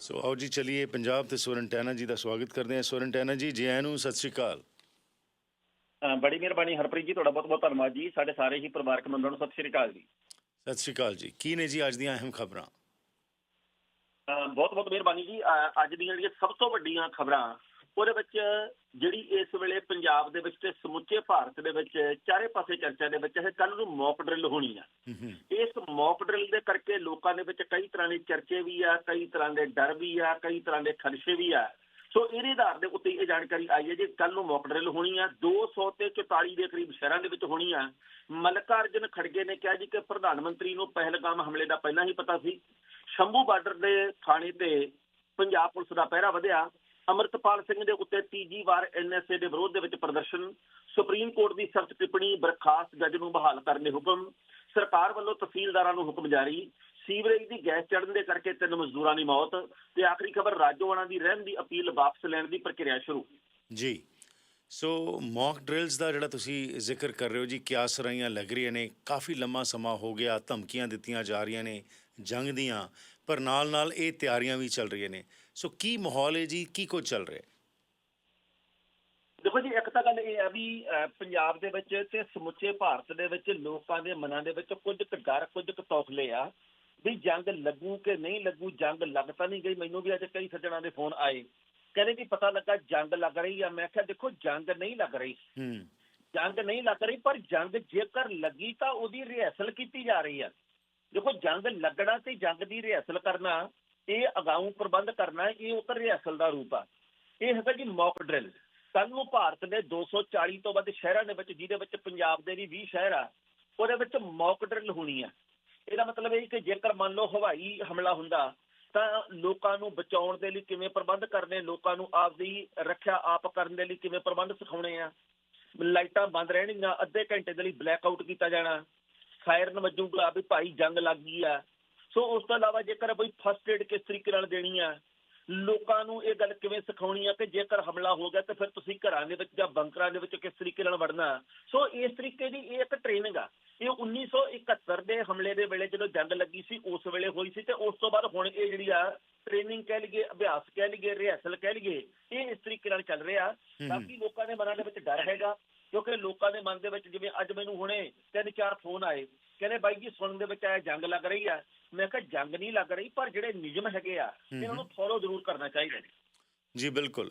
ਸੋ ਆਓ ਜੀ ਚਲਿਏ ਪੰਜਾਬ ਤੇ ਸਵਰਨ ਟੈਨਾ ਜੀ ਦਾ ਸਵਾਗਤ ਕਰਦੇ ਹਾਂ। ਸਵਰਨ ਟੈਨਾ ਜੀ ਜੀ ਆਇਆਂ ਨੂੰ ਸਤਿ ਸ਼੍ਰੀ ਅਕਾਲ। ਬੜੀ ਮਿਹਰਬਾਨੀ ਹਰਪ੍ਰੀਤ ਜੀ ਤੁਹਾਡਾ ਬਹੁਤ ਬਹੁਤ ਧੰਨਵਾਦ ਜੀ। ਸਾਡੇ ਸਾਰੇ ਹੀ ਪਰਿਵਾਰਕ ਮੈਂਬਰਾਂ ਨੂੰ ਸਤਿ ਸ਼੍ਰੀ ਅਕਾਲ ਜੀ। ਸਤਿ ਸ਼੍ਰੀ ਅਕਾਲ ਜੀ। ਕੀ ਨੇ ਜੀ ਅੱਜ ਦੀਆਂ ਅਹਿਮ ਖਬਰਾਂ? ਬਹੁਤ ਬਹੁਤ ਮਿਹਰਬਾਨੀ ਜੀ। ਅੱਜ ਦੀਆਂ ਜਿਹੜੀਆਂ ਸਭ ਤੋਂ ਵੱਡੀਆਂ ਖਬਰਾਂ ਉਹਦੇ ਵਿੱਚ ਜਿਹੜੀ ਇਸ ਵੇਲੇ ਪੰਜਾਬ ਦੇ ਵਿੱਚ ਤੇ ਸਮੁੱਚੇ ਭਾਰਤ ਦੇ ਵਿੱਚ ਚਾਰੇ ਪਾਸੇ ਚਰਚਾ ਦੇ ਵਿੱਚ ਹੈ ਕੱਲ ਨੂੰ ਮੌਕ ਡਰਿਲ ਹੋਣੀ ਆ। ਇਸ ਮੌਕ ਡਰਿਲ ਦੇ ਕਰਕੇ ਲੋਕਾਂ ਦੇ ਵਿੱਚ ਕਈ ਤਰ੍ਹਾਂ ਦੇ ਚਰਚੇ ਵੀ ਆ ਕਈ ਤਰ੍ਹਾਂ ਦੇ ਡਰ ਵੀ ਆ ਕਈ ਤਰ੍ਹਾਂ ਦੇ ਖਦਸ਼ੇ ਵੀ ਆ। ਸੋ ਇਹਦੇ ਆਧਾਰ ਦੇ ਉੱਤੇ ਇਹ ਜਾਣਕਾਰੀ ਆਈ ਹੈ ਜੀ ਕੱਲ ਨੂੰ ਮੌਕ ਡਰਿਲ ਹੋਣੀ ਆ। 200 ਤੇ 44 ਦੇ ਕਰੀਬ ਸ਼ਹਿਰਾਂ ਦੇ ਵਿੱਚ ਹੋਣੀ ਆ। ਮਲਕਾਰਜਨ ਖੜਗੇ ਨੇ ਕਿਹਾ ਜੀ ਕਿ ਪ੍ਰਧਾਨ ਮੰਤਰੀ ਨੂੰ ਪਹਿਲਗਾਮ ਹਮਲੇ ਦਾ ਪਹਿਲਾਂ ਹੀ ਪਤਾ ਸੀ। ਸ਼ੰਭੂ ਬਾਰਡਰ ਦੇ ਥਾਣੇ ਤੇ ਪੰਜਾਬ ਪੁਲਿਸ ਦਾ ਪਹਿਰਾ ਵਧਿਆ। ਅਮਰਤਪਾਲ ਸਿੰਘ ਦੇ ਉੱਤੇ ਤੀਜੀ ਵਾਰ ਐਨਐਸਏ ਦੇ ਵਿਰੋਧ ਦੇ ਵਿੱਚ ਪ੍ਰਦਰਸ਼ਨ, ਸੁਪਰੀਮ ਕੋਰਟ ਦੀ ਸਖਤ ਟਿੱਪਣੀ, ਬਰਖਾਸਤ ਜੱਜ ਨੂੰ ਬਹਾਲ ਕਰਨ ਦੇ ਹੁਕਮ, ਸਰਕਾਰ ਵੱਲੋਂ ਤਹਿਸੀਲਦਾਰਾਂ ਨੂੰ ਹੁਕਮ ਜਾਰੀ, ਸੀਵਰੇਜ ਦੀ ਗੈਸ ਚੜਨ ਦੇ ਕਰਕੇ ਤਿੰਨ ਮਜ਼ਦੂਰਾਂ ਦੀ ਮੌਤ ਤੇ ਆਖਰੀ ਖਬਰ ਰਾਜੋਆਣਾ ਦੀ ਰਹਿਮ ਦੀ ਅਪੀਲ ਵਾਪਸ ਲੈਣ ਦੀ ਪ੍ਰਕਿਰਿਆ ਸ਼ੁਰੂ। ਜੀ। ਸੋ ਮੌਕ ਡਰਿਲਸ ਦਾ ਜਿਹੜਾ ਤੁਸੀਂ ਜ਼ਿਕਰ ਕਰ ਰਹੇ ਹੋ ਜੀ, ਕਿਆਸ ਰਾਈਆਂ ਲੱਗ ਰਹੀਆਂ ਨੇ, ਕਾਫੀ ਲੰਮਾ ਸਮਾਂ ਹੋ ਗਿਆ, ਧਮਕੀਆਂ ਦਿੱਤੀਆਂ ਜਾ ਰਹੀਆਂ ਨੇ, ਜੰਗ ਦੀਆਂ, ਪਰ ਨਾਲ ਨਾਲ ਇਹ ਤਿਆਰੀਆਂ ਵੀ ਚੱਲ ਰਹੀਆਂ ਨੇ। ਸੋ ਕੀ ਮਾਹੌਲ ਹੈ ਜੀ, ਕੀ ਕੁਝ ਚੱਲ ਰਿਹਾ ਦੇਖੋ ਜੀ, ਇੱਕ ਤਾਂ ਗੱਲ ਇਹ ਆ ਵੀ ਪੰਜਾਬ ਦੇ ਵਿੱਚ ਤੇ ਸਮੁੱਚੇ ਭਾਰਤ ਦੇ ਵਿੱਚ ਲੋਕਾਂ ਦੇ ਮਨਾਂ ਦੇ ਵਿੱਚ ਕੁਝ ਕੁ ਡਰ, ਕੁਝ ਕੁ ਤੌਖਲੇ ਆ ਵੀ ਜੰਗ ਲੱਗੂ ਕਿ ਨਹੀਂ ਲੱਗੂ, ਜੰਗ ਲੱਗ ਤਾਂ ਨਹੀਂ ਗਈ। ਮੈਨੂੰ ਵੀ ਅੱਜ ਕਈ ਸੱਜਣਾ ਦੇ ਫੋਨ ਆਏ ਕਹਿੰਦੇ ਵੀ ਪਤਾ ਲੱਗਾ ਜੰਗ ਲੱਗ ਰਹੀ ਆ। ਮੈਂ ਕਿਹਾ ਦੇਖੋ ਜੰਗ ਨਹੀਂ ਲੱਗ ਰਹੀ। ਹੂੰ। ਜੰਗ ਨਹੀਂ ਲੱਗ ਰਹੀ ਪਰ ਜੰਗ ਜੇਕਰ ਲੱਗੀ ਤਾਂ ਉਹਦੀ ਰਿਹਰਸਲ ਕੀਤੀ ਜਾ ਰਹੀ ਆ। ਦੇਖੋ ਜੰਗ ਲੱਗਣਾ ਤੇ ਜੰਗ ਦੀ ਰਿਹਰਸਲ ਕਰਨਾ ਇਹ ਅਗਾਊਂ ਪ੍ਰਬੰਧ ਕਰਨਾ ਇਹ ਉਹ ਰਿਹਰਸਲ ਦਾ ਰੂਪ ਆ। ਇਹ ਹੈਗਾ ਜੀ ਮੌਕ ਡਰਿਲ ਕੱਲ ਨੂੰ ਭਾਰਤ ਦੇ 240 ਤੋਂ ਵੱਧ ਸ਼ਹਿਰਾਂ ਦੇ ਵਿੱਚ ਜਿਹਦੇ ਵਿੱਚ ਪੰਜਾਬ ਦੇ ਵੀ 20 ਸ਼ਹਿਰ ਆ ਉਹਦੇ ਵਿੱਚ ਮੌਕ ਡਰਿਲ ਹੋਣੀ ਆ। ਇਹਦਾ ਮਤਲਬ ਇਹ ਕਿ ਜੇਕਰ ਮੰਨ ਲਓ ਹਵਾਈ ਹਮਲਾ ਹੁੰਦਾ ਤਾਂ ਲੋਕਾਂ ਨੂੰ ਬਚਾਉਣ ਦੇ ਲਈ ਕਿਵੇਂ ਪ੍ਰਬੰਧ ਕਰਨੇ, ਲੋਕਾਂ ਨੂੰ ਆਪਦੀ ਰੱਖਿਆ ਆਪ ਕਰਨ ਦੇ ਲਈ ਕਿਵੇਂ ਪ੍ਰਬੰਧ ਸਿਖਾਉਣੇ ਆ? ਲਾਈਟਾਂ ਬੰਦ ਰਹਿਣਗੀਆਂ, ਅੱਧੇ ਘੰਟੇ ਦੇ ਲਈ ਬਲੈਕ ਆਊਟ ਕੀਤਾ ਜਾਣਾ ਫਾਇਰਨ ਵੱਜੂਗਾ ਵੀ ਭਾਈ ਜੰਗ ਲੱਗ ਗਈ ਆ। ਸੋ ਉਸ ਤੋਂ ਇਲਾਵਾ ਜੇਕਰ ਕੋਈ ਫਸਟ ਏਡ ਕਿਸ ਤਰੀਕੇ ਨਾਲ ਦੇਣੀ ਆ? ਲੋਕਾਂ ਨੂੰ ਇਹ ਗੱਲ ਕਿਵੇਂ ਸਿਖਾਉਣੀ ਆ ਕਿ ਜੇਕਰ ਹਮਲਾ ਹੋ ਗਿਆ ਤਾਂ ਫਿਰ ਤੁਸੀਂ ਘਰਾਂ ਦੇ ਵਿੱਚ ਜਾਂ ਬੰਕਰਾਂ ਦੇ ਵਿੱਚ ਕਿਸ ਤਰੀਕੇ ਨਾਲ ਵੜਨਾ? ਸੋ ਇਸ ਤਰੀਕੇ ਦੀ ਇਹ ਇੱਕ ਟ੍ਰੇਨਿੰਗ ਆ। ਇਹ 1971 ਦੇ ਹਮਲੇ ਦੇ ਵੇਲੇ ਜਦੋਂ ਜੰਗ ਲੱਗੀ ਸੀ ਉਸ ਵੇਲੇ ਹੋਈ ਸੀ ਤੇ ਉਸ ਤੋਂ ਬਾਅਦ ਹੁਣ ਇਹ ਜਿਹੜੀ ਆ ਟ੍ਰੇਨਿੰਗ ਕਹਿ ਲਈਏ ਅਭਿਆਸ ਕਹਿ ਲਈਏ ਰਿਹਰਸਲ ਕਹਿ ਲਈਏ ਇਹ ਇਸ ਤਰੀਕੇ ਨਾਲ ਚੱਲ ਰਿਹਾ। ਤਾਂ ਕਿ ਲੋਕਾਂ ਦੇ ਮਨਾਂ ਦੇ ਵਿੱਚ ਡਰ ਹੈਗਾ ਕਿਉਂਕਿ ਲੋਕਾਂ ਦੇ ਮਨ ਦੇ ਵਿੱਚ ਜਿਵੇਂ ਅੱਜ ਮੈਨੂੰ ਹੁਣੇ ਤਿੰਨ ਚਾਰ ਫੋਨ ਆਏ। ਕਹਿੰਦੇ ਬਾਈ ਜੀ ਸੁਣਨ ਦੇ ਵਿੱਚ ਆਇਆ ਜੰਗ ਲੱਗ ਰਹੀ ਆ। ਮੈਂ ਕਿਹਾ ਜੰਗ ਨਹੀਂ ਲੱਗ ਰਹੀ ਪਰ ਜਿਹੜੇ ਨਿਯਮ ਹੈਗੇ ਆ ਇਹਨਾਂ ਨੂੰ ਫੋਲੋ ਜ਼ਰੂਰ ਕਰਨਾ ਚਾਹੀਦਾ ਜੀ। ਜੀ ਬਿਲਕੁਲ।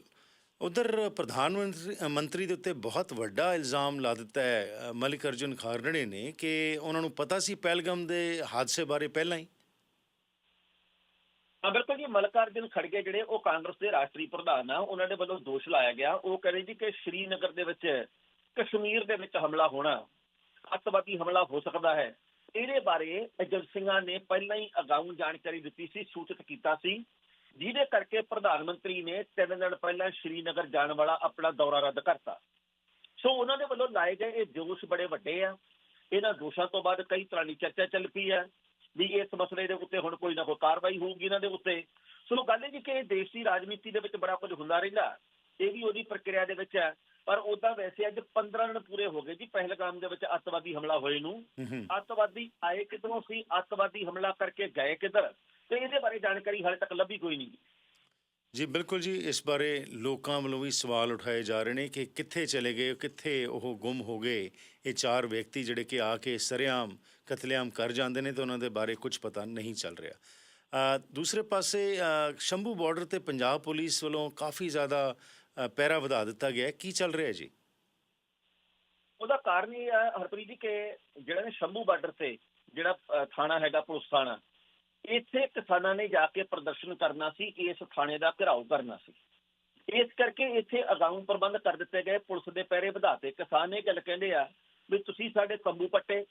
ਉਧਰ ਪ੍ਰਧਾਨ ਮੰਤਰੀ ਦੇ ਉੱਤੇ ਬਹੁਤ ਵੱਡਾ ਇਲਜ਼ਾਮ ਲਾ ਦਿੱਤਾ ਹੈ ਮਲਿਕ ਅਰਜੁਨ ਖਾਰੜੇ ਨੇ ਕਿ ਉਹਨਾਂ ਨੂੰ ਪਤਾ ਸੀ ਪਹਿਲਗਮ ਦੇ ਹਾਦਸੇ ਬਾਰੇ ਪਹਿਲਾਂ ਹੀ। ਹਾਂ ਬਿਲਕੁਲ ਜੀ ਮਲਕਾਰਜਨ ਖੜਗੇ ਜਿਹੜੇ ਉਹ ਕਾਂਗਰਸ ਦੇ ਰਾਸ਼ਟਰੀ ਪ੍ਰਧਾਨ ਆ ਉਹਨਾਂ ਦੇ ਵੱਲੋਂ ਦੋਸ਼ ਲਾਇਆ ਗਿਆ। ਉਹ ਕਹਿੰਦੇ ਜੀ ਕਿ ਸ਼੍ਰੀਨਗਰ ਦੇ ਵਿੱਚ ਕਸ਼ਮੀਰ ਦੇ ਵਿੱਚ ਹਮਲਾ ਹੋਣਾ ਅੱਤਵਾਦੀ ਹਮਲਾ ਹੋ ਸਕਦਾ ਹੈ। ਇਹਦੇ ਬਾਰੇ ਏਜੰਸੀਆਂ ਨੇ ਪਹਿਲਾਂ ਹੀ ਅਗਾਊਂ ਜਾਣਕਾਰੀ ਦਿੱਤੀ ਸੀ, ਸੂਚਿਤ ਕੀਤਾ ਸੀ। ਜਿਹਦੇ ਕਰਕੇ ਪ੍ਰਧਾਨ ਮੰਤਰੀ ਨੇ ਤਿੰਨ ਦਿਨ ਪਹਿਲਾਂ ਸ਼੍ਰੀਨਗਰ ਜਾਣ ਵਾਲਾ ਆਪਣਾ ਦੌਰਾ ਰੱਦ ਕਰਤਾ। ਸੋ ਉਹਨਾਂ ਦੇ ਵੱਲੋਂ ਲਾਏ ਗਏ ਇਹ ਦੋਸ਼ ਬੜੇ ਵੱਡੇ ਆ। ਇਹਨਾਂ ਦੋਸ਼ਾਂ ਤੋਂ ਬਾਅਦ ਕਈ ਤਰ੍ਹਾਂ ਦੀ ਚਰਚਾ ਚੱਲ ਪਈ ਹੈ ਵੀ ਇਸ ਮਸਲੇ ਦੇ ਉੱਤੇ ਹੁਣ ਕੋਈ ਨਾ ਕੋਈ ਕਾਰਵਾਈ ਹੋਊਗੀ ਇਹਨਾਂ ਦੇ ਉੱਤੇ। ਸੋ ਗੱਲ ਇਹ ਜੀ ਕਿ ਦੇਸ਼ ਦੀ ਰਾਜਨੀਤੀ ਦੇ ਵਿੱਚ ਬੜਾ ਕੁਝ ਹੁੰਦਾ ਰਹਿੰਦਾ। ਇਹ ਵੀ ਉਹਦੀ ਪ੍ਰਕਿਰਿਆ ਦੇ ਵਿੱਚ ਹੈ। ਪਰ ਉਦਾਂ ਵੈਸੇ ਅੱਜ 15 ਦਿਨ ਪੂਰੇ ਹੋ ਗਏ ਜੀ ਪਹਿਲਗਾਮ ਦੇ ਵਿੱਚ ਅੱਤਵਾਦੀ ਹਮਲਾ ਹੋਏ ਨੂੰ। ਅੱਤਵਾਦੀ ਆਏ ਕਿਧਰੋਂ ਸੀ? ਅੱਤਵਾਦੀ ਹਮਲਾ ਕਰਕੇ ਗਏ ਕਿੱਧਰ? ਤੇ ਇਹਦੇ ਬਾਰੇ ਜਾਣਕਾਰੀ ਹਾਲੇ ਤੱਕ ਲੱਭੀ ਕੋਈ ਨਹੀਂ। ਜੀ ਬਿਲਕੁਲ ਜੀ ਇਸ ਬਾਰੇ ਲੋਕਾਂ ਵੱਲੋਂ ਵੀ ਸਵਾਲ ਉਠਾਏ ਜਾ ਰਹੇ ਨੇ ਕਿ ਕਿੱਥੇ ਚਲੇ ਗਏ ਕਿੱਥੇ ਉਹ ਗੁੰਮ ਹੋ ਗਏ? ਇਹ ਚਾਰ ਵਿਅਕਤੀ ਜਿਹੜੇ ਕਿ ਆ ਕੇ ਸਰੇਆਮ ਕਤਲੇਆਮ ਕਰ ਜਾਂਦੇ ਨੇ ਤੇ ਉਹਨਾਂ ਦੇ ਬਾਰੇ ਕੁਝ ਪਤਾ ਨਹੀਂ ਚੱਲ ਰਿਹਾ। ਦੂਸਰੇ ਪਾਸੇ ਸ਼ੰਭੂ ਬਾਰਡਰ ਤੇ ਪੰਜਾਬ ਪੁਲਿਸ ਵੱਲੋਂ ਕਾਫੀ ਜ਼ਿਆਦਾ ਪਹਿਰਾ ਵਧਾ ਦਿੱਤਾ ਗਿਆ ਹੈ। ਕੀ ਚੱਲ ਰਿਹਾ ਹੈ ਜੀ? ਉਹਦਾ ਕਾਰਨ ਇਹ ਹੈ ਹਰਪ੍ਰੀਤ ਜੀ ਕਿ ਜਿਹੜਾ ਨੇ ਸ਼ੰਭੂ ਬਾਰਡਰ ਤੇ ਜਿਹੜਾ ਥਾਣਾ ਹੈਗਾ, ਪੁਲਿਸ ਥਾਣਾ, ਇੱਥੇ ਕਿਸਾਨਾਂ ਨੇ ਜਾ ਕੇ ਪ੍ਰਦਰਸ਼ਨ ਕਰਨਾ ਸੀ, ਇਸ ਥਾਣੇ ਦਾ ਘਿਰਾਓ ਕਰਨਾ ਸੀ। ਇਸ ਕਰਕੇ ਇੱਥੇ ਅਗਾਊਂ ਪ੍ਰਬੰਧ ਕਰ ਦਿੱਤੇ ਗਏ, ਪੁਲਿਸ ਦੇ ਪਹਿਰੇ ਵਧਾਤੇ। ਕਿਸਾਨ ਇਹ ਗੱਲ ਕਹਿੰਦੇ ਆ ਵੀ ਤੁਸੀਂ ਸਾਡੇ ਤੰਬੂ ਪੱਟੇ,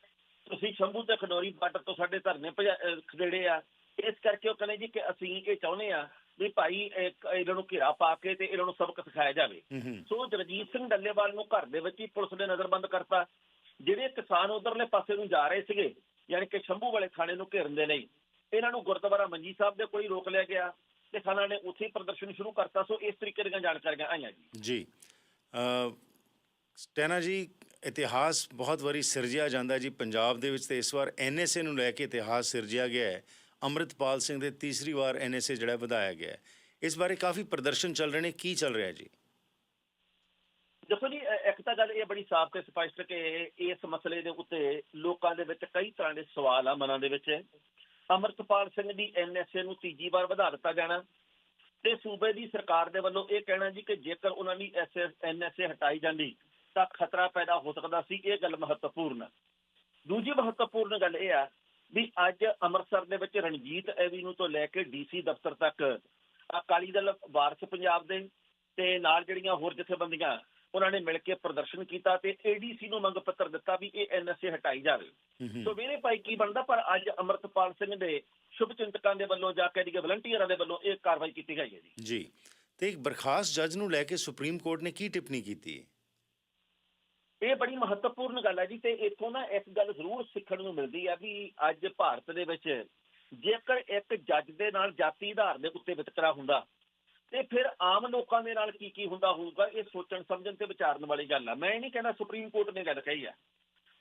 ਤੁਸੀਂ ਸ਼ੰਭੂ ਤੇ ਖਡੋਰੀ ਬਾਰਡਰ ਤੋਂ ਸਾਡੇ ਧਰਨੇ ਭਜਾ- ਖਦੇੜੇ ਆ। ਇਸ ਕਰਕੇ ਉਹ ਕਹਿੰਦੇ ਜੀ ਕਿ ਅਸੀਂ ਇਹ ਚਾਹੁੰਦੇ ਆ ਵੀ ਭਾਈ ਇਹਨਾਂ ਨੂੰ ਘੇਰਾ ਪਾ ਕੇ ਤੇ ਇਹਨਾਂ ਨੂੰ ਸਬਕ ਸਿਖਾਇਆ ਜਾਵੇ। ਸੋ ਜਗਜੀਤ ਸਿੰਘ ਡੱਲੇਵਾਲ ਨੂੰ ਘਰ ਦੇ ਵਿੱਚ ਹੀ ਪੁਲਿਸ ਨੇ ਨਜ਼ਰਬੰਦ ਕਰਤਾ। ਜਿਹੜੇ ਕਿਸਾਨ ਉਧਰਲੇ ਪਾਸੇ ਨੂੰ ਜਾ ਰਹੇ ਸੀਗੇ ਯਾਨੀ ਕਿ ਸ਼ੰਭੂ ਵਾਲੇ ਥਾਣੇ ਨੂੰ ਘੇਰਨ ਦੇ ਲਈ ਇਹਨਾਂ ਨੂੰ ਗੁਰਦੁਆਰਾ ਮੰਜੀ ਸਾਹਿਬ ਦੇ ਕੋਲ ਹੀ ਰੋਕ ਲਿਆ ਗਿਆ ਕਿਸਾਨਾਂ ਨੇ ਉੱਥੇ ਪ੍ਰਦਰਸ਼ਨ ਸ਼ੁਰੂ ਕਰਤਾ। ਸੋ ਇਸ ਤਰੀਕੇ ਦੀਆਂ ਜਾਣਕਾਰੀਆਂ ਆਈਆਂ ਜੀ। ਜੀ। ਅ, ਸਟੈਨਾ ਜੀ ਇਤਿਹਾਸ ਬਹੁਤ ਵਾਰੀ ਸਿਰਜਿਆ ਜਾਂਦਾ ਜੀ ਪੰਜਾਬ ਦੇ ਵਿੱਚ ਤੇ ਇਸ ਵਾਰ ਐਨਐਸਏ ਨੂੰ ਲੈ ਕੇ ਇਤਿਹਾਸ ਸਿਰਜਿਆ ਗਿਆ ਹੈ। ਅੰਮ੍ਰਿਤਪਾਲ ਸਿੰਘ ਦੇ ਤੀਸਰੀ ਵਾਰ ਐਨਐਸਏ ਜਿਹੜਾ ਵਧਾਇਆ ਗਿਆ ਹੈ। ਇਸ ਬਾਰੇ ਕਾਫੀ ਪ੍ਰਦਰਸ਼ਨ ਚੱਲ ਰਹੇ ਨੇ, ਕੀ ਚੱਲ ਰਿਹਾ ਜੀ? ਦੇਖੋ ਜੀ ਇੱਕ ਤਾਂ ਗੱਲ ਇਹ ਬੜੀ ਸਾਫ਼ ਤੇ ਸਪਸ਼ਟ ਕਿ ਇਸ ਮਸਲੇ ਦੇ ਉੱਤੇ ਲੋਕਾਂ ਦੇ ਵਿੱਚ ਕਈ ਤਰ੍ਹਾਂ ਦੇ ਸਵਾਲ ਆ ਮਨਾਂ ਦੇ ਵਿੱਚ। ਅਮਰਤਪਾਲ ਸਿੰਘ ਦੀ ਐਨਐਸਏ ਨੂੰ ਤੀਜੀ ਵਾਰ ਵਧਾ ਦਿੱਤਾ ਜਾਣਾ ਤੇ ਸੂਬੇ ਦੀ ਸਰਕਾਰ ਦੇ ਵੱਲੋਂ ਇਹ ਕਹਿਣਾ ਜੀ ਕਿ ਜੇਕਰ ਉਹਨਾਂ ਦੀ ਐਨਐਸਏ ਹਟਾਈ ਜਾਂਦੀ ਤਾਂ ਖਤਰਾ ਪੈਦਾ ਹੋ ਸਕਦਾ ਸੀ, ਇਹ ਗੱਲ ਮਹੱਤਵਪੂਰਨ ਹੈ ਦੂਜੀ ਮਹੱਤਵਪੂਰਨ ਗੱਲ ਇਹ ਆ ਵੀ ਅੱਜ ਅੰਮ੍ਰਿਤਸਰ ਦੇ ਵਿੱਚ ਰਣਜੀਤ ਐਵੀਨਿਊ ਤੋਂ ਲੈ ਕੇ ਡੀਸੀ ਦਫ਼ਤਰ ਤੱਕ ਅਕਾਲੀ ਦਲ ਵਾਰਸ ਪੰਜਾਬ ਦੇ ਤੇ ਨਾਲ ਜਿਹੜੀਆਂ ਹੋਰ ਜਥੇਬੰਦੀਆਂ ਉਹਨਾਂ ਨੇ ਮਿਲ ਕੇ ਪ੍ਰਦਰਸ਼ਨ ਕੀਤਾ ਤੇ ਏਡੀਸੀ ਨੂੰ ਮੰਗ ਪੱਤਰ ਦਿੱਤਾ ਵੀ ਇਹ ਐਨਐਸਏ ਹਟਾਈ ਜਾਵੇ। ਸੋ ਮੇਰੇ ਭਾਈ ਕੀ ਬਣਦਾ ਪਰ ਅੱਜ ਅਮਰਤਪਾਲ ਸਿੰਘ ਦੇ ਸ਼ੁਭ ਚਿੰਤਕਾਂ ਦੇ ਵੱਲੋਂ ਜਾਂ ਕਹਿ ਦਈਏ ਵਲੰਟੀਅਰਾਂ ਦੇ ਵੱਲੋਂ ਇਹ ਕਾਰਵਾਈ ਕੀਤੀ ਗਈ ਹੈ ਜੀ। ਜੀ ਤੇ ਇੱਕ ਬਰਖਾਸਤ ਜੱਜ ਨੂੰ ਲੈ ਕੇ ਸੁਪਰੀਮ ਕੋਰਟ ਨੇ ਕੀ ਟਿੱਪਣੀ ਕੀਤੀ? ਹੈ ਇਹ ਬੜੀ ਮਹੱਤਵਪੂਰਨ ਗੱਲ ਹੈ ਜੀ ਤੇ ਇੱਥੋਂ ਨਾ ਇੱਕ ਗੱਲ ਜ਼ਰੂਰ ਸਿੱਖਣ ਨੂੰ ਮਿਲਦੀ ਹੈ ਵੀ ਅੱਜ ਭਾਰਤ ਦੇ ਵਿੱਚ ਜੇਕਰ ਇੱਕ ਜੱਜ ਦੇ ਨਾਲ ਜਾਤੀ ਆਧਾਰ ਦੇ ਉੱਤੇ ਵਿਤਕਰਾ ਹੁੰਦਾ ਤੇ ਫਿਰ ਆਮ ਲੋਕਾਂ ਦੇ ਨਾਲ ਕੀ ਕੀ ਹੁੰਦਾ ਹੋਊਗਾ, ਇਹ ਸੋਚਣ, ਸਮਝਣ ਤੇ ਵਿਚਾਰਨ ਵਾਲੀ ਗੱਲ ਆ। ਮੈਂ ਇਹ ਨਹੀਂ ਕਹਿੰਦਾ ਸੁਪਰੀਮ ਕੋਰਟ ਨੇ ਗੱਲ ਕਹੀ ਆ।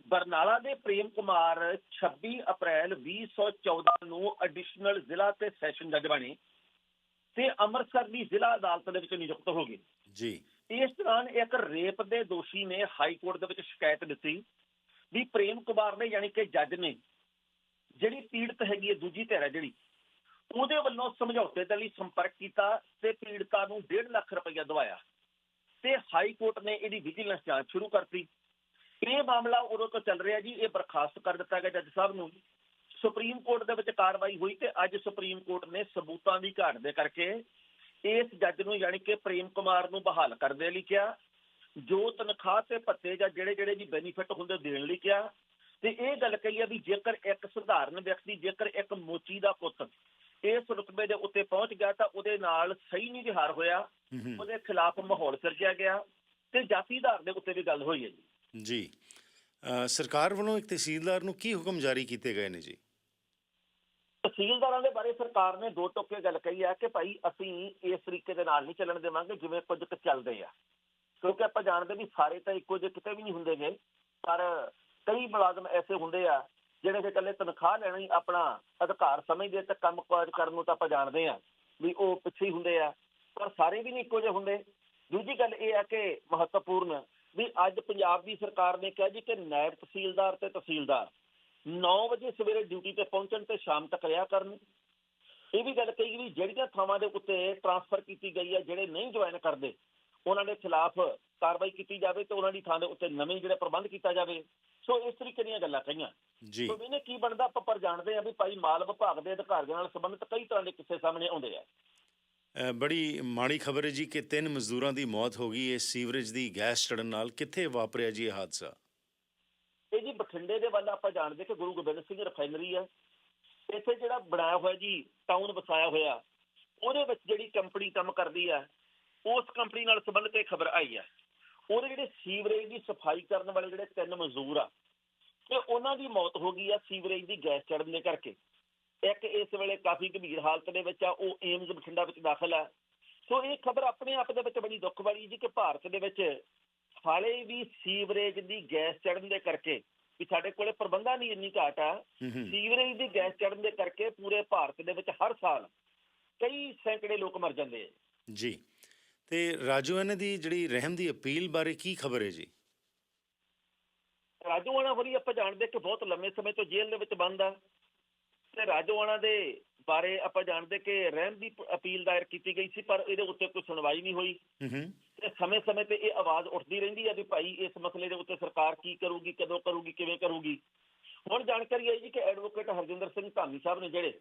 ਬਰਨਾਲਾ ਦੇ ਪ੍ਰੇਮ ਕੁਮਾਰ 26 ਅਪ੍ਰੈਲ 2014 ਨੂੰ ਐਡੀਸ਼ਨਲ ਜ਼ਿਲ੍ਹਾ ਤੇ ਸੈਸ਼ਨ ਜੱਜ ਬਣੇ ਤੇ ਅੰਮ੍ਰਿਤਸਰ ਦੀ ਜ਼ਿਲ੍ਹਾ ਅਦਾਲਤ ਦੇ ਵਿੱਚ ਨਿਯੁਕਤ ਹੋ ਗਏ। ਜੀ। ਇਸ ਦੌਰਾਨ ਇੱਕ ਰੇਪ ਦੇ ਦੋਸ਼ੀ ਨੇ ਹਾਈ ਕੋਰਟ ਦੇ ਵਿੱਚ ਸ਼ਿਕਾਇਤ ਦਿੱਤੀ ਵੀ ਪ੍ਰੇਮ ਕੁਮਾਰ ਨੇ ਯਾਨੀ ਕਿ ਜੱਜ ਨੇ ਜਿਹੜੀ ਪੀੜਤ ਹੈਗੀ ਹੈ, ਦੂਜੀ ਧਿਰ ਹੈ ਜਿਹੜੀ, ਉਹਦੇ ਵੱਲੋਂ ਸਮਝੌਤੇ ਦੇ ਲਈ ਸੰਪਰਕ ਕੀਤਾ ਤੇ ਪੀੜਤਾ ਨੂੰ 1.5 ਲੱਖ ਰੁਪਈਆ ਦਵਾਇਆ ਤੇ ਹਾਈ ਕੋਰਟ ਨੇ ਇਹਦੀ ਵਿਜੀਲੈਂਸ ਜਾਂਚ ਸ਼ੁਰੂ ਕਰਤੀ। ਇਹ ਮਾਮਲਾ ਉਦੋਂ ਤੋਂ ਚੱਲ ਰਿਹਾ ਜੀ, ਇਹ ਬਰਖਾਸਤ ਕਰ ਦਿੱਤਾ ਗਿਆ ਜੱਜ ਸਾਹਿਬ ਨੂੰ। ਸੁਪਰੀਮ ਕੋਰਟ ਦੇ ਵਿੱਚ ਕਾਰਵਾਈ ਹੋਈ ਤੇ ਅੱਜ ਸੁਪਰੀਮ ਕੋਰਟ ਨੇ ਸਬੂਤਾਂ ਦੀ ਘਾਟ ਦੇ ਕਰਕੇ ਇਸ ਜੱਜ ਨੂੰ ਯਾਨੀ ਕਿ ਪ੍ਰੇਮ ਕੁਮਾਰ ਨੂੰ ਬਹਾਲ ਕਰਨ ਦੇ ਲਈ ਕਿਹਾ ਜੋ ਤਨਖਾਹ ਤੇ ਭੱਤੇ ਜਾਂ ਜਿਹੜੇ ਜਿਹੜੇ ਵੀ ਬੈਨੀਫਿਟ ਹੁੰਦੇ ਦੇਣ ਲਈ ਕਿਹਾ। ਤੇ ਇਹ ਗੱਲ ਕਹੀ ਆ ਵੀ ਜੇਕਰ ਇੱਕ ਸਧਾਰਨ ਵਿਅਕਤੀ ਜੇਕਰ ਇੱਕ ਮੋਚੀ ਦਾ ਪੁੱਤ ਇਸ ਰੁਤਬੇ ਦੇ ਉੱਤੇ ਪਹੁੰਚ ਗਿਆ ਤਾਂ ਉਹਦੇ ਨਾਲ ਸਹੀ ਨਹੀਂ ਵਿਹਾਰ ਹੋਇਆ। ਉਹਦੇ ਖਿਲਾਫ ਮਾਹੌਲ ਸਿਰਜਿਆ ਗਿਆ। ਤੇ ਜਾਤੀ ਆਧਾਰ ਦੇ ਉੱਤੇ ਵੀ ਗੱਲ ਹੋਈ ਹੈ ਜੀ। ਸਰਕਾਰ ਵੱਲੋਂ ਇੱਕ ਤਹਿਸੀਲਦਾਰ ਨੂੰ ਕੀ ਹੁਕਮ ਜਾਰੀ ਕੀਤੇ ਗਏ ਨੇ ਜੀ? ਤਹਿਸੀਲਦਾਰਾਂ ਦੇ ਬਾਰੇ ਸਰਕਾਰ ਨੇ ਦੋ ਟੋਕੇ ਗੱਲ ਕਹੀ ਹੈ ਕਿ ਭਾਈ ਅਸੀਂ ਇਸ ਤਰੀਕੇ ਦੇ ਨਾਲ ਨਹੀਂ ਚੱਲਣ ਦੇਵਾਂਗੇ, ਜਿਵੇਂ ਕੁਝ ਕੁ ਚੱਲਦੇ ਆ। ਕਿਉਂਕਿ ਆਪਾਂ ਜਾਣਦੇ ਵੀ ਸਾਰੇ ਤਾਂ ਇੱਕੋ ਜਿਹੇ ਕਿਤੇ ਵੀ ਨਹੀਂ ਹੁੰਦੇਗੇ ਪਰ ਕਈ ਮੁਲਾਜ਼ਮ ਐਸੇ ਹੁੰਦੇ ਆ ਜਿਹੜੇ ਕਿ ਇਕੱਲੇ ਤਨਖਾਹ ਲੈਣਾ ਹੀ ਆਪਣਾ ਅਧਿਕਾਰ ਸਮਝਦੇ ਤੇ ਕੰਮ ਕਾਜ ਕਰਨ ਨੂੰ ਤਾਂ ਆਪਾਂ ਜਾਣਦੇ ਆ ਵੀ ਉਹ ਪਿੱਛੇ ਹੀ ਹੁੰਦੇ ਆ, ਪਰ ਸਾਰੇ ਵੀ ਨਹੀਂ ਇੱਕੋ ਜਿਹੇ ਹੁੰਦੇ। ਦੂਜੀ ਗੱਲ ਇਹ ਆ ਕਿ ਮਹੱਤਵਪੂਰਨ ਵੀ ਅੱਜ ਪੰਜਾਬ ਦੀ ਸਰਕਾਰ ਨੇ ਕਿਹਾ ਜੀ ਕਿ ਨਾਇਬ ਤਹਿਸੀਲਦਾਰ ਤੇ ਤਹਿਸੀਲਦਾਰ 9 ਵਜੇ ਸਵੇਰੇ ਡਿਊਟੀ ਤੇ ਪਹੁੰਚਣ ਤੇ ਸ਼ਾਮ ਤੱਕ ਰਿਹਾ ਕਰਨ। ਇਹ ਵੀ ਗੱਲ ਕਹੀ ਵੀ ਜਿਹੜੀਆਂ ਥਾਵਾਂ ਦੇ ਉੱਤੇ ਟਰਾਂਸਫਰ ਕੀਤੀ ਗਈ ਹੈ ਜਿਹੜੇ ਨਹੀਂ ਜੁਆਇਨ ਕਰਦੇ ਉਹਨਾਂ ਦੇ ਖਿਲਾਫ ਕਾਰਵਾਈ ਕੀਤੀ ਜਾਵੇ ਤੇ ਉਹਨਾਂ ਦੀ ਥਾਂ ਦੇ ਉੱਤੇ ਨਵੇਂ ਜਿਹੜੇ ਪ੍ਰਬੰਧ ਕੀਤਾ ਜਾਵੇ। ਸੋ ਇਸ ਤਰੀਕੇ ਦੀਆਂ ਗੱਲਾਂ ਕਹੀਆਂ। ਜੀ। ਸੋ ਇਹਨੇ ਕੀ ਬਣਦਾ ਆਪਾਂ ਪਰ ਜਾਣਦੇ ਆ ਵੀ ਭਾਈ ਮਾਲ ਵਿਭਾਗ ਦੇ ਅਧਿਕਾਰੀਆਂ ਨਾਲ ਸੰਬੰਧਿਤ ਕਈ ਤਰ੍ਹਾਂ ਦੇ ਕਿੱਸੇ ਸਾਹਮਣੇ ਆਉਂਦੇ ਆ। ਬੜੀ ਮਾੜੀ ਖਬਰ ਹੈ ਜੀ ਕਿ ਤਿੰਨ ਮਜ਼ਦੂਰਾਂ ਦੀ ਮੌਤ ਹੋ ਗਈ। ਇਸ ਸੀਵਰੇਜ ਦੀ ਗੈਸ ਚੜਨ ਨਾਲ ਕਿੱਥੇ ਵਾਪਰਿਆ ਜੀ ਇਹ ਹਾਦਸਾ? ਜੀ, ਬਠਿੰਡੇ ਦੇ ਵੱਲ ਆਪਾਂ ਜਾਣਦੇ ਕਿ ਗੁਰੂ ਗੋਬਿੰਦ ਸਿੰਘ ਰਿਫਾਈਨਰੀ ਹੈ ਇੱਥੇ ਜਿਹੜਾ ਬਣਾਇਆ ਹੋਇਆ ਜੀ ਟਾਊਨ ਵਸਾਇਆ ਹੋਇਆ, ਉਹਦੇ ਵਿੱਚ ਜਿਹੜੀ ਕੰਪਨੀ ਕੰਮ ਕਰਦੀ ਹੈ ਉਸ ਕੰਪਨੀ ਨਾਲ ਸੰਬੰਧਿਤ ਇਹ ਖਬਰ ਆਈ ਹੈ ਉਹਦੇ ਜਿਹੜੇ ਸੀਵਰੇਜ ਦੀ ਸਫ਼ਾਈ ਕਰਨ ਵਾਲੇ ਜਿਹੜੇ ਤਿੰਨ ਮਜ਼ਦੂਰ ਆ, ਤੇ ਉਹਨਾਂ ਦੀ ਮੌਤ ਹੋ ਗਈ ਆ ਸੀਵਰੇਜ ਦੀ ਗੈਸ ਚੜਨ ਦੇ ਕਰਕੇ। ਇੱਕ ਇਸ ਵੇਲੇ ਕਾਫੀ ਗੰਭੀਰ ਹਾਲਤ ਦੇ ਵਿੱਚ ਆ, ਉਹ ਏਮਜ਼ ਬਠਿੰਡਾ ਵਿੱਚ ਦਾਖਲ ਆ। ਸੋ ਇਹ ਖਬਰ ਆਪਣੇ ਆਪ ਦੇ ਵਿੱਚ ਬੜੀ ਦੁੱਖ ਵਾਲੀ ਜੀ ਕਿ ਭਾਰਤ ਦੇ ਵਿੱਚ ਹਾਲੇ ਵੀ ਸੀਵਰੇਜ ਦੀ ਗੈਸ ਚੜਨ ਦੇ ਕਰਕੇ ਵੀ ਸਾਡੇ ਕੋਲੇ ਪ੍ਰਬੰਧਾਂ ਦੀ ਇੰਨੀ ਘਾਟ ਆ। ਸੀਵਰੇਜ ਦੀ ਗੈਸ ਚੜਨ ਦੇ ਕਰਕੇ ਪੂਰੇ ਭਾਰਤ ਦੇ ਵਿੱਚ ਹਰ ਸਾਲ ਕਈ ਸੈਂਕੜੇ ਲੋਕ ਮਰ ਜਾਂਦੇ ਆ। ਜੀ। ਤੇ ਰਾਜੋਆਨਾ ਦੀ ਜਿਹੜੀ ਰਹਿਮ ਦੀ ਅਪੀਲ ਬਾਰੇ ਕੀ ਖਬਰ ਹੈ ਜੀ? ਰਾਜੋਆਣਾ ਹੋਰੀ ਆਪਾਂ ਜਾਣਦੇ ਕਿ ਬਹੁਤ ਲੰਮੇ ਸਮੇਂ ਤੋਂ ਜੇਲ੍ਹ ਦੇ ਵਿੱਚ ਬੰਦ ਆ। ਤੇ ਰਾਜੋਆਣਾ ਦੇ ਬਾਰੇ ਆਪਾਂ ਜਾਣਦੇ ਕਿ ਰਹਿਮ ਦੀ ਅਪੀਲ ਦਾਇਰ ਕੀਤੀ ਗਈ ਸੀ ਪਰ ਇਹਦੇ ਉੱਤੇ ਕੋਈ ਸੁਣਵਾਈ ਨਹੀਂ ਹੋਈ। ਹੂੰ ਹੂੰ। ਤੇ ਸਮੇਂ-ਸਮੇਂ ਤੇ ਇਹ ਆਵਾਜ਼ ਉੱਠਦੀ ਰਹਿੰਦੀ ਹੈ ਵੀ ਭਾਈ ਇਸ ਮਸਲੇ ਦੇ ਉੱਤੇ ਸਰਕਾਰ ਕੀ ਕਰੂਗੀ, ਕਦੋਂ ਕਰੂਗੀ, ਕਿਵੇਂ ਕਰੂਗੀ। ਹੁਣ ਜਾਣਕਾਰੀ ਆਈ ਜੀ ਕਿ ਐਡਵੋਕੇਟ ਹਰਜਿੰਦਰ ਸਿੰਘ ਧਾਮੀ ਸਾਹਿਬ ਨੇ ਜਿਹੜੇ,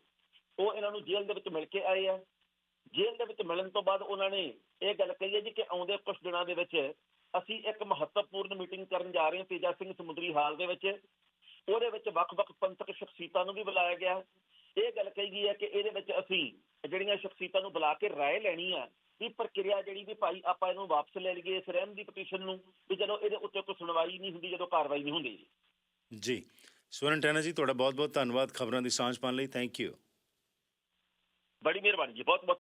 ਉਹ ਇਹਨਾਂ ਨੂੰ ਜੇਲ੍ਹ ਦੇ ਵਿੱਚ ਮਿਲ ਕੇ ਆਏ ਆ। ਜੇਲ੍ਹ ਦੇ ਵਿੱਚ ਮਿਲਣ ਤੋਂ ਬਾਅਦ ਉਹਨਾਂ ਨੇ ਇਹ ਗੱਲ ਕਹੀ ਹੈ ਜੀ ਕਿ ਆਉਂਦੇ ਕੁਝ ਦਿਨਾਂ ਦੇ ਵਿੱਚ ਅਸੀਂ ਇੱਕ ਮਹੱਤਵਪੂਰਨ ਮੀਟਿੰਗ ਕਰਨ ਜਾ ਰਹੇ ਹਾਂ ਤੇਜਾ ਸਿੰਘ ਸਮੁੰਦਰੀ ਹਾਲ ਦੇ ਵਿੱਚ। ਉਹਦੇ ਵਿੱਚ ਵੱਖ-ਵੱਖ ਪੰਥਕ ਸ਼ਖਸੀਅਤਾਂ ਨੂੰ ਵੀ ਬੁਲਾਇਆ ਗਿਆ। ਇਹ ਗੱਲ ਕਹੀ ਗਈ ਹੈ ਕਿ ਇਹਦੇ ਵਿੱਚ ਅਸੀਂ ਜਿਹੜੀਆਂ ਸ਼ਖਸੀਅਤਾਂ ਨੂੰ ਬੁਲਾ ਕੇ ਰਾਏ ਲੈਣੀ ਆ ਵੀ ਪ੍ਰਕਿਰਿਆ ਜਿਹੜੀ ਵੀ ਭਾਈ ਆਪਾਂ ਇਹਨੂੰ ਵਾਪਸ ਲੈ ਲਈਏ ਇਸ ਰਹਿਮ ਦੀ ਪਟੀਸ਼ਨ ਨੂੰ ਵੀ ਜਦੋਂ ਇਹਦੇ ਉੱਤੇ ਕੋਈ ਸੁਣਵਾਈ ਨਹੀਂ ਹੁੰਦੀ ਜਦੋਂ ਕਾਰਵਾਈ ਨਹੀਂ ਹੁੰਦੀ ਜੀ। ਸਵਰਨ ਟੈਨਾ ਜੀ ਤੁਹਾਡਾ ਬਹੁਤ ਬਹੁਤ ਧੰਨਵਾਦ ਖਬਰਾਂ ਦੀ ਸਾਂਝ ਪਾਉਣ ਲਈ। ਥੈਂਕ ਯੂ ਬੜੀ ਮਿਹਰਬਾਨੀ ਜੀ ਬਹੁਤ ਬਹੁਤ